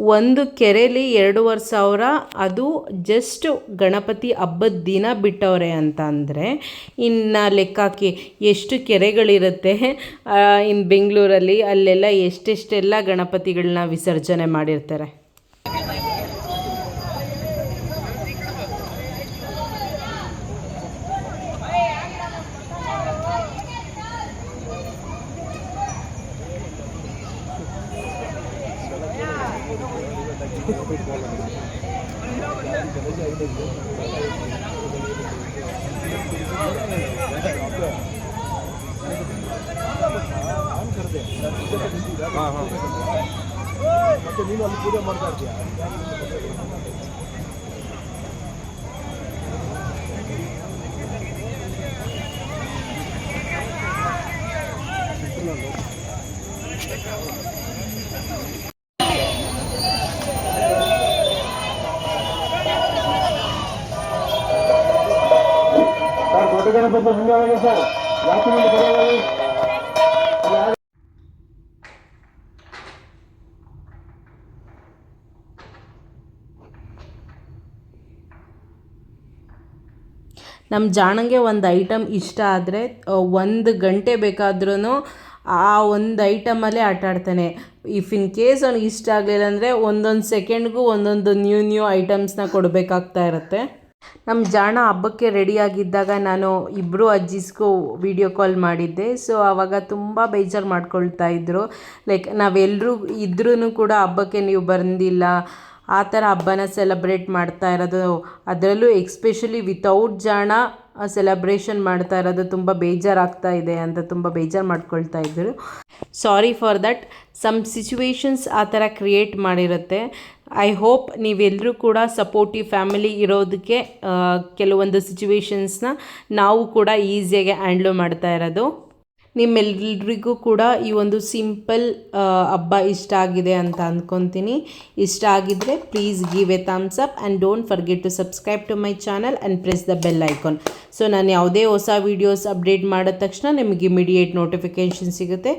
[SPEAKER 1] ಒಂದು ಕೆರೆಯಲ್ಲಿ ಎರಡೂವರೆ ಸಾವಿರ, ಅದು ಜಸ್ಟ್ ಗಣಪತಿ ಹಬ್ಬದ ದಿನ ಬಿಟ್ಟವ್ರೆ ಅಂತ ಅಂದರೆ ಇನ್ನು ಲೆಕ್ಕ ಹಾಕಿ ಎಷ್ಟು ಕೆರೆಗಳಿರುತ್ತೆ ಇನ್ನು ಬೆಂಗಳೂರಲ್ಲಿ ಅಲ್ಲೆಲ್ಲ ಎಷ್ಟೆಷ್ಟೆಲ್ಲ ಗಣಪತಿಗಳನ್ನ ವಿಸರ್ಜನೆ ಮಾಡಿರ್ತಾರೆ. ನಮ್ಮ ಜಾಣಂಗೆ ಒಂದು ಐಟಮ್ ಇಷ್ಟ ಆದರೆ ಒಂದು ಗಂಟೆ ಬೇಕಾದ್ರೂ ಆ ಒಂದು ಐಟಮಲ್ಲೇ ಆಟ ಆಡ್ತಾನೆ. ಇಫ್ ಇನ್ ಕೇಸ್ ಅವ್ನಿಗೆ ಇಷ್ಟ ಆಗಲಿಲ್ಲ ಅಂದರೆ ಒಂದೊಂದು ಸೆಕೆಂಡ್ಗೂ ಒಂದೊಂದು ನ್ಯೂ ನ್ಯೂ ಐಟಮ್ಸ್ನ ಕೊಡಬೇಕಾಗ್ತಾ ಇರುತ್ತೆ. ನಮ್ಮ ಜಾಣ ಹಬ್ಬಕ್ಕೆ ರೆಡಿಯಾಗಿದ್ದಾಗ ನಾನು ಇಬ್ಬರು ಅಜ್ಜಿಸ್ಗೂ ವಿಡಿಯೋ ಕಾಲ್ ಮಾಡಿದ್ದೆ. ಸೊ ಆವಾಗ ತುಂಬ ಬೇಜಾರು ಮಾಡ್ಕೊಳ್ತಾ ಇದ್ದರು ಲೈಕ್ ನಾವೆಲ್ಲರೂ ಇದ್ರೂ ಕೂಡ ಹಬ್ಬಕ್ಕೆ ನೀವು ಬಂದಿಲ್ಲ. ಆ ಥರ ಹಬ್ಬನ ಸೆಲೆಬ್ರೇಟ್ ಮಾಡ್ತಾ ಇರೋದು. ಅದರಲ್ಲೂ ಎಕ್ಸ್ಪೆಷಲಿ ವಿತೌಟ್ ಜಾಣ ಸೆಲೆಬ್ರೇಷನ್ ಮಾಡ್ತಾ ಇರೋದು ತುಂಬ ಬೇಜಾರಾಗ್ತಾ ಇದೆ ಅಂತ ತುಂಬ ಬೇಜಾರು ಮಾಡ್ಕೊಳ್ತಾ ಇದ್ದರು sorry for that some situations ಆ ಥರ ಕ್ರಿಯೇಟ್ ಮಾಡಿರುತ್ತೆ. ಐ ಹೋಪ್ ನೀವೆಲ್ಲರೂ ಕೂಡ ಸಪೋರ್ಟಿವ್ ಫ್ಯಾಮಿಲಿ ಇರೋದಕ್ಕೆ ಕೆಲವೊಂದು ಸಿಚುವೇಶನ್ಸ್ನ ನಾವು ಕೂಡ ಈಸಿಯಾಗಿ ಹ್ಯಾಂಡ್ಲ್ ಮಾಡ್ತಾ ಇರೋದು. ನಿಮ್ಮೆಲ್ರಿಗೂ ಕೂಡ ಈ ಒಂದು ಸಿಂಪಲ್ ಹಬ್ಬ ಇಷ್ಟ ಆಗಿದೆ ಅಂತ ಅಂದ್ಕೊತೀನಿ ಇಷ್ಟ ಆಗಿದ್ದರೆ please give a thumbs up and don't forget to subscribe to my channel and press the bell icon so ನಾನು ಯಾವುದೇ ಹೊಸ ವೀಡಿಯೋಸ್ ಅಪ್ಡೇಟ್ ಮಾಡಿದ ತಕ್ಷಣ ನಿಮಗೆ ಇಮಿಡಿಯೇಟ್ ನೋಟಿಫಿಕೇಷನ್ ಸಿಗುತ್ತೆ.